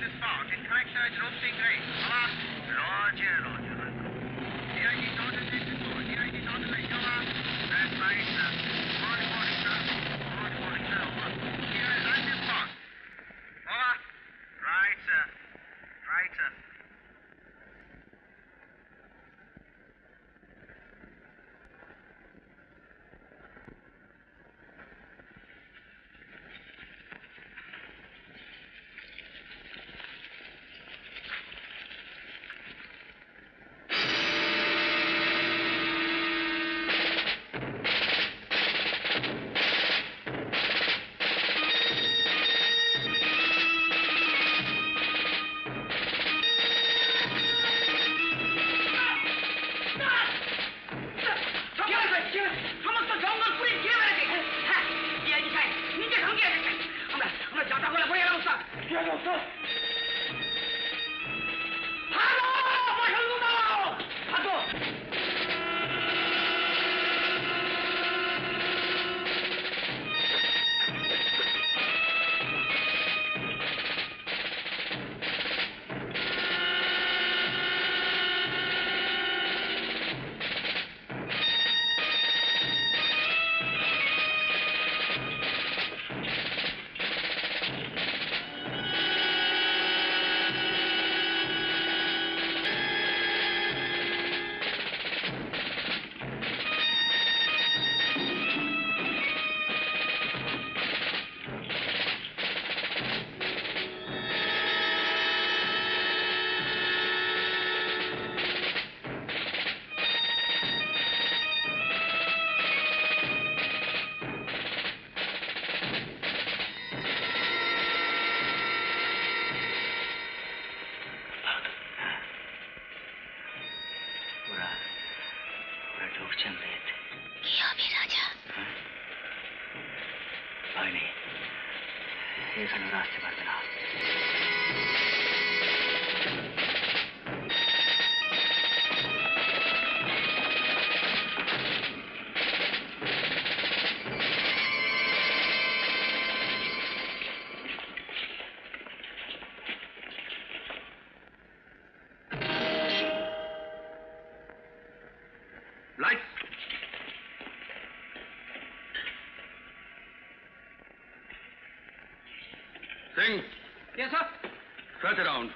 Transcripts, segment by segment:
this found in connection with Route 3. Roger, Roger. এখানে ওরা আসতে পারবে না Sing. Yes, sir. Search around.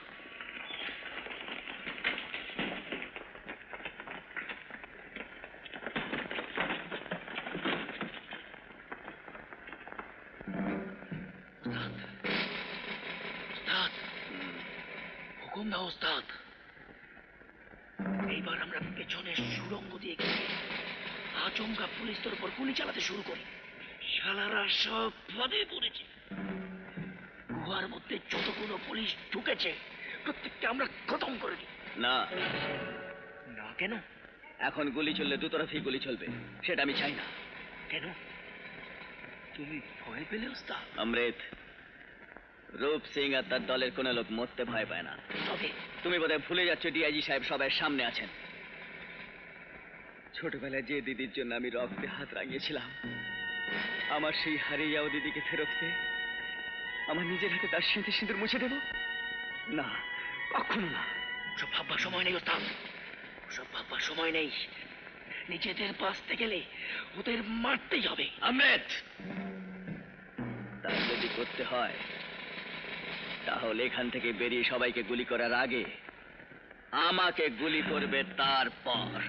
ওস্তাদ হুকুম দাও ওস্তাদ এইবার আমরা পেছনের সুরঙ্গ দিয়ে গিয়ে আচমকা পুলিশদের উপর গুলি চালাতে শুরু করি শালারা সব ফাঁদে পড়েছে গুহার মধ্যে যতগুলো পুলিশ ঢুকেছে প্রত্যেককে আমরা খতম করে দিই। না। না কেন? এখন গুলি চললে দুতরফি গুলি চলবে সেটা আমি চাই না। কেন? তুমি ভয় পেলে ওস্তাদ? অমৃত রূপ সিং আর তার দলের কোনো লোক মরতে ভয় পায় না। তুমি বোধহয় ভুলে যাচ্ছ ডিআইজি সাহেব সবাই সামনে আছেন। ছোটবেলায় যে দিদির জন্য আমি রক্তে হাত রাঙিয়েছিলাম আমার সেই হারিয়ে যাওয়া দিদিকে ফেরত পেয়ে আমার নিজের হাতে তার স্মৃতি সিঁদুর মুছে দেব? না কখনো না। সব ভাববার সময় নেই ওস্তাদ। সব ভাববার সময় নেই। নিজেদের বাঁচতে গেলে ওদের মারতেই হবে। অমৃত তা যদি করতে হয় তাহলে এখান থেকে বেরিয়ে সবাইকে গুলি করার আগে আমাকে গুলি করবে তারপর।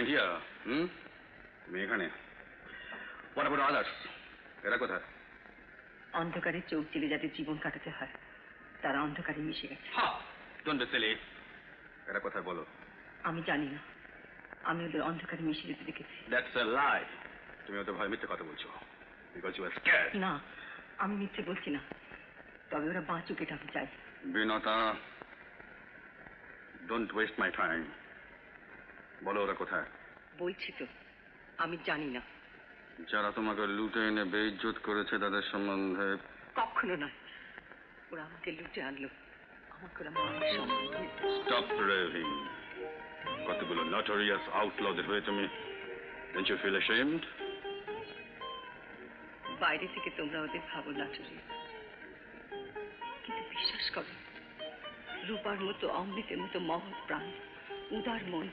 Confined here, hmm? তুমি এখানে। What about others? এরা কোথায়? অন্ধকারে চোখ জেলে যাদের জীবন কাটাতে হয় তারা অন্ধকারে মিশে গেছে। ডোন্ট বি এরা কোথায় বলো? আমি জানি না। আমি ওদের অন্ধকারে মিশে যেতে দেখেছি। দ্যাটস আ লাই তুমি ওদের ভয় মিথ্যে কথা বলছো। বিকজ ইউ আর স্ক্যার্ড না আমি মিথ্যে বলছি না। তবে ওরা বাঁচুক এটা আমি চাই। Binita don't waste my time বলো ওরা কোথায়? বলছি তো আমি জানি না। যারা তোমাকে লুটে এনে বেইজ্জত করেছে তাদের সম্বন্ধে কখনো নয় ওরা আমাকে লুটে আনলো। আমাকে ওরা মানুষ সম্বন্ধে স্টপ রেভিং কতগুলো নটোরিয়াস আউটলদের হয়ে তুমি Don't you feel ashamed? বাইরে থেকে তোমরা ওদের ভাবো কিন্তু বিশ্বাস করো রূপার মতো অমৃতের মতো মহৎ প্রাণ উদার মন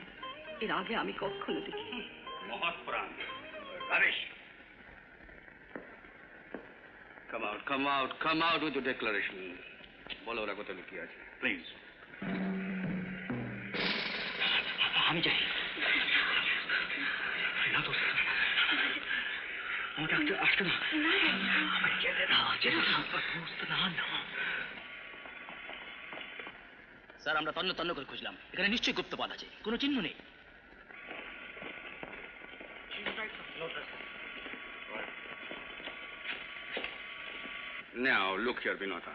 এর আগে আমি কখনো দেখিনি। মহাপ্রাণ Ramesh. Come out, come out, come out with your declaration. বলো ওরা কোথায় লুকিয়ে আছে। প্লিজ আমি যাই। না দোস্ত আমাকে আজকে আজকে না। আমাকে যেতে না যেতে না। দোস্ত না না। স্যার আমরা তন্ন তন্ন করে খুঁজলাম। এখানে নিশ্চয়ই গুপ্তপদ আছে। কোনো চিহ্ন নেই। নাও লুক হিয়ার বিনতা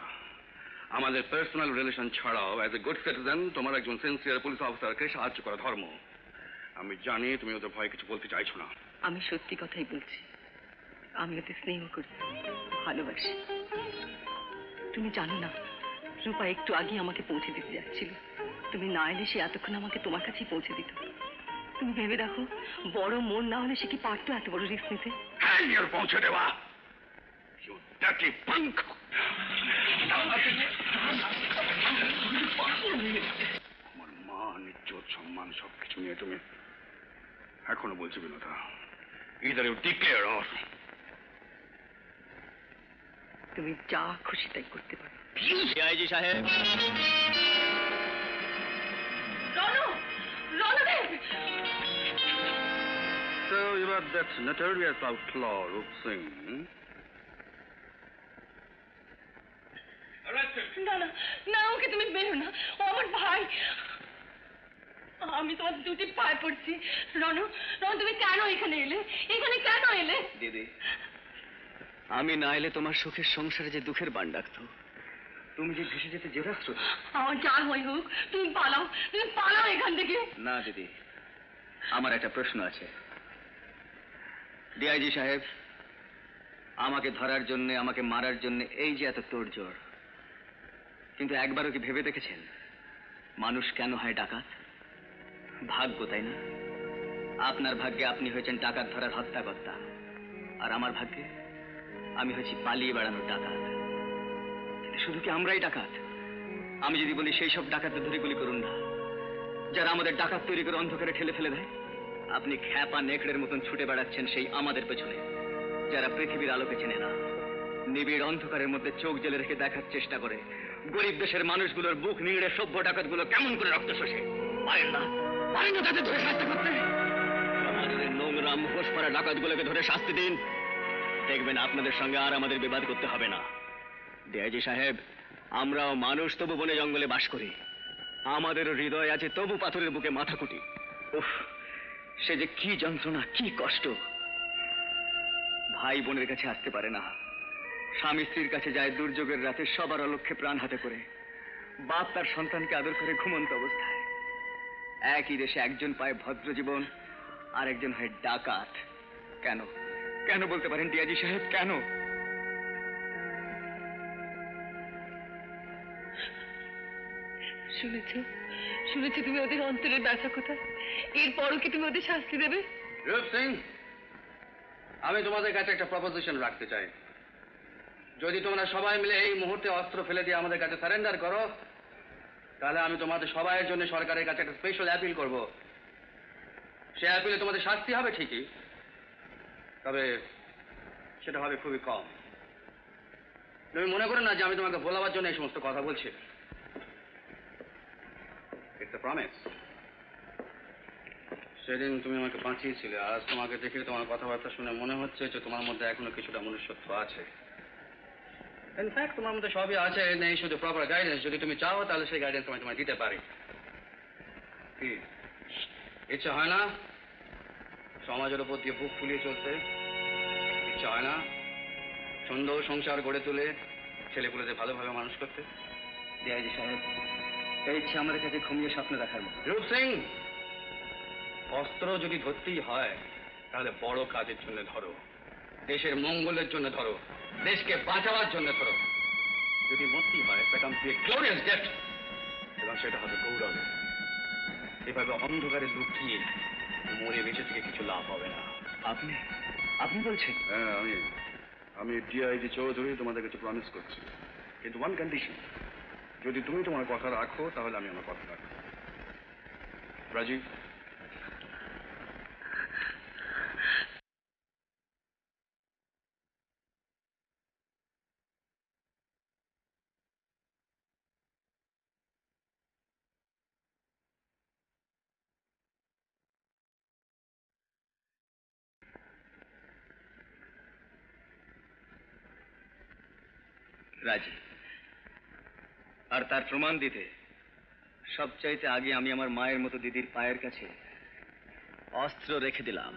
আমাদের পার্সোনাল রিলেশন ছাড়াও অ্যাজ এ গুড সিটিজেন তোমার একজন সিনসিয়ার পুলিশ অফিসারকে সাহায্য করা ধর্ম। আমি জানি তুমি ওদের ভয় কিছু বলতে চাইছো না। আমি সত্যি কথাই বলছি। আমি ওদের স্নেহ করি, ভালোবাসি। তুমি জানো না, রূপা একটু আগে আমাকে পৌঁছে দিতে যাচ্ছিল। তুমি না এলে সে এতক্ষণ আমাকে তোমার কাছেই পৌঁছে দিত। তুমি ভেবে দেখো বড় মন না হলে সে কি পারতো এত বড় রিস্ক নিতে? হ্যাঁ পৌঁছে দেওয়া। You dirty আমার মান ইজ্জত সম্মান সব নিয়ে তুমি এখনও বলছি Binoda. Either you declare or তুমি যা খুশি তাই করতে পারো। আইজি সাহেব। Ronu Ranadeb So you are that notorious outlaw, Rup Singh. Hmm? না না না ওকে তুমি বেরো না। ও আমার ভাই। আমি তোমার দুটি পায়ে পড়ছি। রনু রনু তুমি কেন এখানে এলে? এখানে কেন এলে? দিদি আমি না এলে তোমার সুখের সংসারে যে দুঃখের বান ডাকতো তুমি যে ভেসে যেতে জেরাস্ত্র আমার যা হই হোক তুমি পালাও তুমি পালাও এখান থেকে। না দিদি আমার একটা প্রশ্ন আছে। ডিআইজি সাহেব, আমাকে ধরার জন্য, আমাকে মারার জন্য এই যে এত তোড়জোড়, কিন্তু একবারও কি ভেবে দেখেছেন মানুষ কেন হয় ডাকাত? ভাগ্য, তাই না? আপনার ভাগ্যে আপনি হয়েছেন ডাকাত ধরার হত্যাকর্তা, আর আমার ভাগ্যে আমি হয়েছি পালিয়ে বেড়ানোর ডাকাত। শুধু কি আমরাই ডাকাত? আমি যদি বলি, সেই সব ডাকাতদের ধরে গুলি করুন না। যারা আমাদের ডাকাত তৈরি করে অন্ধকারে ঠেলে ফেলে দেয় আপনি খ্যাপা নেকড়ের মতন ছুটে বেড়াচ্ছেন সেই আমাদের পেছনে। যারা পৃথিবীর আলোকে চেনে না, নিবিড় অন্ধকারের মধ্যে চোখ জেলে রেখে দেখার চেষ্টা করে, গরিব দেশের মানুষগুলোর বুক নিংড়ে সভ্য ডাকাতগুলো কেমন করে রক্ত শোষে? পারেন না পারেন না তাদের ধরে শাস্তি করতে। নোংরা মুখোশ পরা ডাকাতগুলোকে ধরে শাস্তি দিন। দেখবেন আপনাদের সঙ্গে আর আমাদের বিবাদ করতে হবে না। ডিআইজি সাহেব, আমরাও মানুষ তবু বনে জঙ্গলে বাস করি। আমাদের হৃদয় আছে তবু পাথরের বুকে মাথা কুটি উফ সে যে কি যন্ত্রণা, কি কষ্ট। ভাই বোনের কাছে আসতে পারে না। স্বামী স্ত্রীর কাছে যায় দুর্যোগের রাতে সবার অলক্ষে প্রাণ হাতে করে। বাপ তার সন্তানকে আদর করে ঘুমন্ত অবস্থায়। একই দেশে একজন পায় ভদ্র জীবন আর একজন হয় ডাকাত। কেন? কেন বলতে পারেন ডিয়াজি সাহেব, কেন? শুনেছ? শুনেছি তুমি ওদের অন্তরের ব্যথা কোথায়? এরপরও কি তুমি ওদের শাস্তি দেবে? রূপ সিং, আমি তোমাদের কাছে একটা প্রপোজিশন রাখতে চাই। যদি তোমরা সবাই মিলে এই মুহূর্তে অস্ত্র ফেলে দিয়ে আমাদের কাছে সারেন্ডার করো, তাহলে আমি তোমাদের সবাইয়ের জন্য সরকারের কাছে একটা স্পেশাল অ্যাপিল করব। সে অ্যাপিলে তোমাদের শাস্তি হবে ঠিকই, তবে সেটা হবে খুবই কম। তুমি মনে করো না যে আমি তোমাকে ভোলাবার জন্য এই সমস্ত কথা বলছি? ইটস প্রমিস সেদিন তুমি আমাকে বাঁচিয়েছিলে। আজ তোমাকে দেখে তোমার কথাবার্তা শুনে মনে হচ্ছে যে তোমার মধ্যে এখনও কিছুটা মনুষ্যত্ব আছে। ইনফ্যাক্ট তোমার মধ্যে সবই আছে নেই শুধু প্রপার গাইডেন্স যদি তুমি চাও তাহলে সেই গাইডেন্স আমি তোমায় দিতে পারি। কি? ইচ্ছা হয় না? সমাজের উপর দিয়ে বুক ফুলিয়ে চলতে? ইচ্ছা হয় না? সুন্দর সংসার গড়ে তুলে ছেলেপুলেদের ভালোভাবে মানুষ করতে? ডিআইজি সাহেব এই ইচ্ছে আমাদের কাছে ঘুমিয়ে স্বপ্ন দেখার মতো। রূপ সিং! অস্ত্র যদি ধরতেই হয়, তাহলে বড় কাজের জন্য ধরো। দেশের মঙ্গলের জন্য ধরো। দেশকে বাঁচাবার জন্য ধরো। যদি মরতেই হয়, সেটা গ্লোরিয়াস ডেথ এবং সেটা হবে গৌরবে। এভাবে অন্ধকারে লুকিয়ে মরে বেঁচে থেকে কিছু লাভ হবে না। আপনি আপনি বলছেন? হ্যাঁ আমি আমি ডিআইজি চৌধুরী তোমাদের কাছে প্রমিস করছি। কিন্তু ওয়ান কন্ডিশন যদি তুমি তোমার কথা রাখো, তাহলে আমি আমার কথা রাখব। রাজীব রাজি। আর তার প্রমাণ দিতে সবচাইতে আগে আমি আমার মায়ের মতো দিদির পায়ের কাছে অস্ত্র রেখে দিলাম।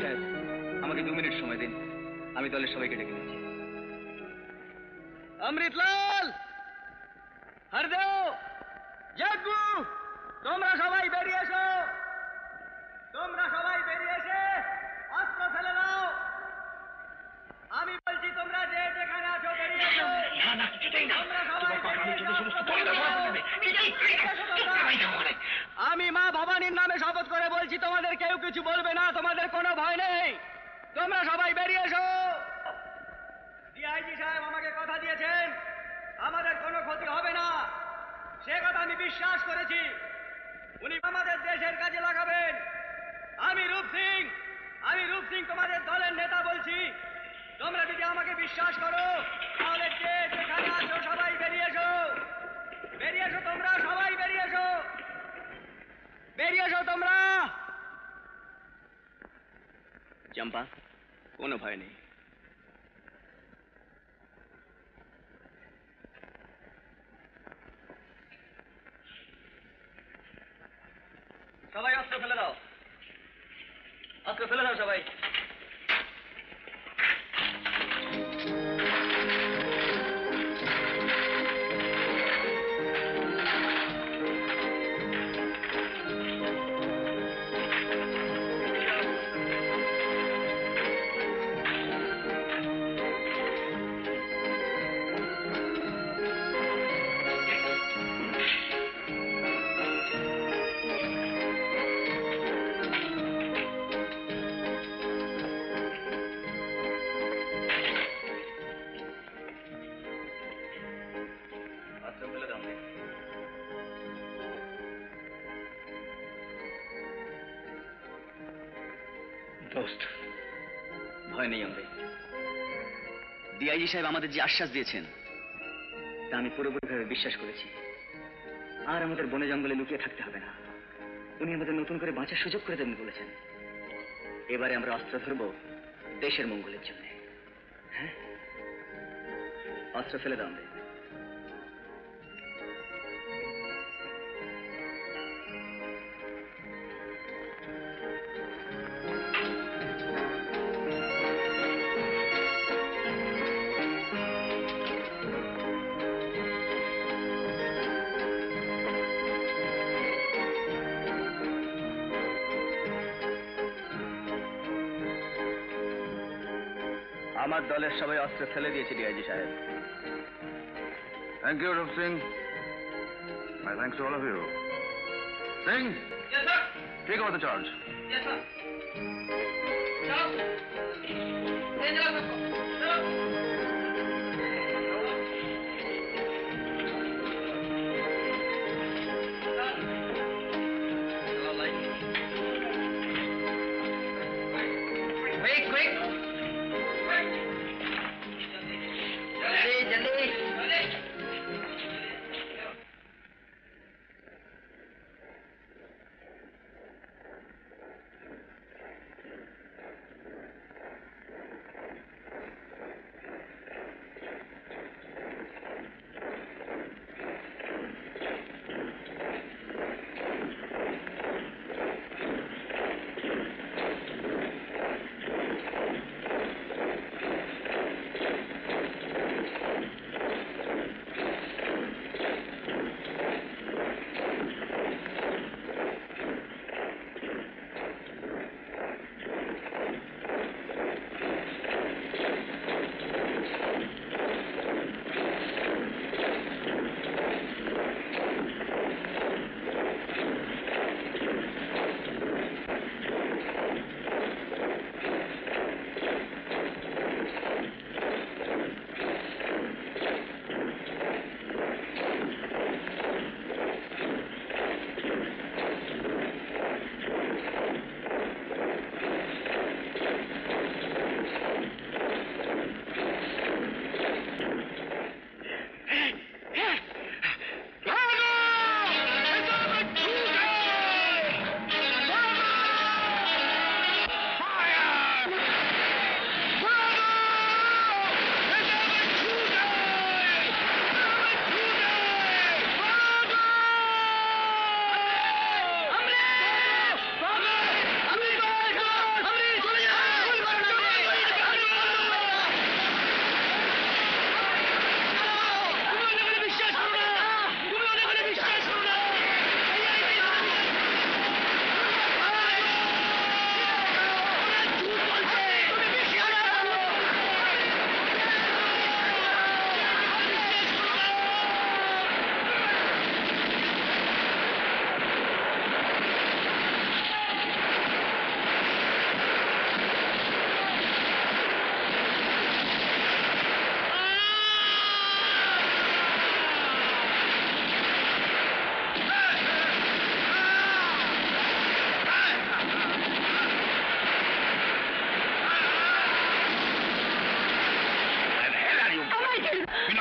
সাহেব, আমাকে দু মিনিট সময় দিন। আমি দলের সবাইকে ডেকে নিচ্ছি। অমৃতলাল! হরদেও জাগু তোমরা সবাই বেরিয়ে এসে অস্ত্র ফেলে দাও আমি বলছি তোমরা যে যেখানে আছো বেরিয়ে এসো না তোমরা সমস্ত। আমি মা ভবানীর নামে শপথ করে বলছি তোমাদের কেউ কিছু বলবে না তোমাদের কোনো ভয় নেই। তোমরা সবাই বেরিয়ে এসো। ডিআইজি সাহেব আমাকে কথা দিয়েছেন আমাদের কোনো ক্ষতি হবে না। সে কথা আমি বিশ্বাস করেছি। উনি আমাদের দেশের কাজে লাগাবেন। আমি রূপ সিং আমি রূপ সিং তোমাদের দলের নেতা বলছি। তোমরা যদি আমাকে বিশ্বাস করো, তাহলে যে যেখানে আছো সবাই বেরিয়ে এসো। বেরিয়ে এসো তোমরা, সবাই বেরিয়ে এসো। বেরিয়ে এসো তোমরা। চম্পা, কোনো ভয় নেই। দোস্ত ভয় নেই আমাদের ডিআইজি সাহেব আমাদের যে আশ্বাস দিয়েছেন, তা আমি পুরোপুরিভাবে বিশ্বাস করেছি। আর আমাদের বনে জঙ্গলে লুকিয়ে থাকতে হবে না। উনি আমাদের নতুন করে বাঁচার সুযোগ করে দেবেন বলেছেন। এবারে আমরা অস্ত্র ধরব দেশের মঙ্গলের জন্য। হ্যাঁ? অস্ত্র ফেলে দাও আমার দলের সবাই অস্ত্র ফেলে দিয়েছে ডিআইজি সাহেব। Thank you Roop Singh my thank to all of you Singh ঠিক আছে charge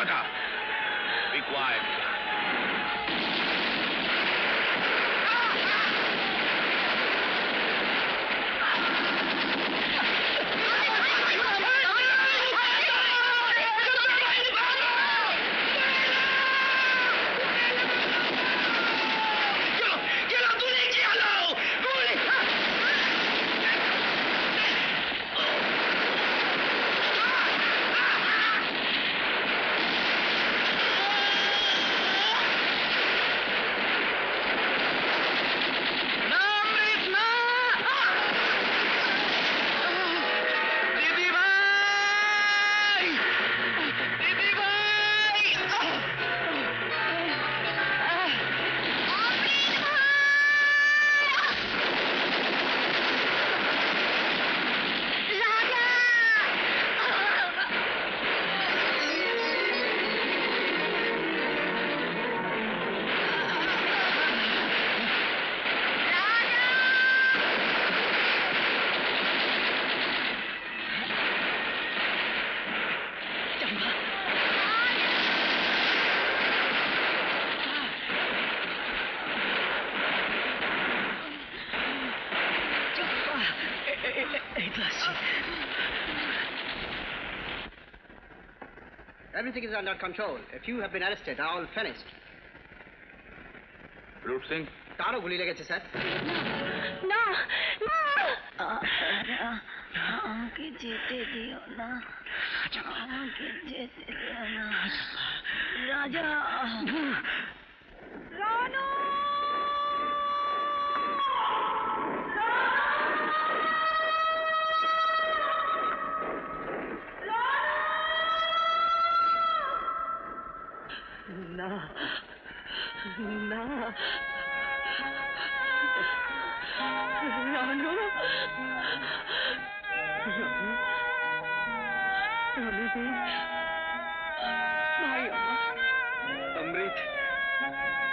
Shut. Be quiet. Everything is under control. If you have been arrested, all finished. রূপ সিং তারও গুলি লেগেছে স্যার না না আমাকে যেতে দিও না আমাকে যেতে দিও না রাজা না। রানু। অমৃত,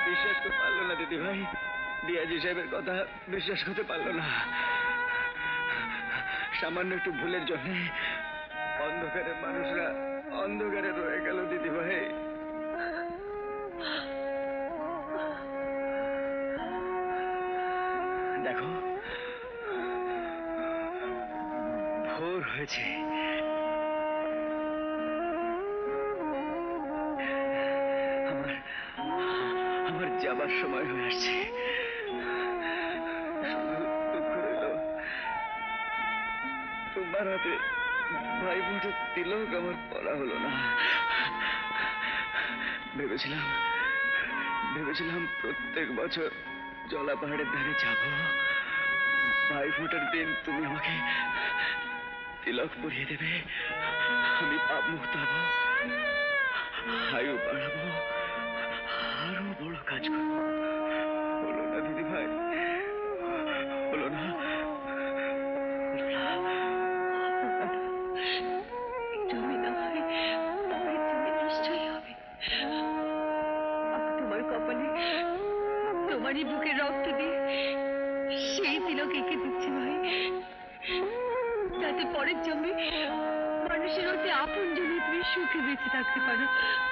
বিশ্বাস করতে পারল না দিদি ভাই। ডিআইজি সাহেবের কথা বিশ্বাস করতে পারল না। সামান্য একটু ভুলের জন্য অন্ধকারের মানুষরা অন্ধকারে রয়ে গেল দিদি ভাই। ভোর হয়েছে। আমার যাবার সময় হয়ে আসছে। তোমার হাতে ভাই বোনের তিলক আমার পড়া হলো না। ভেবেছিলাম ভেবেছিলাম প্রত্যেক বছর জলা পাহাড়ের ধারে যাব। ভাই ফোটার দিন তুমি আমাকে তিলক পরিয়ে দেবে। আমি পাপ মুক্ত হব আয়ু বাড়াবো। আরও বড় কাজ করব। সুখে বেঁচে থাকতে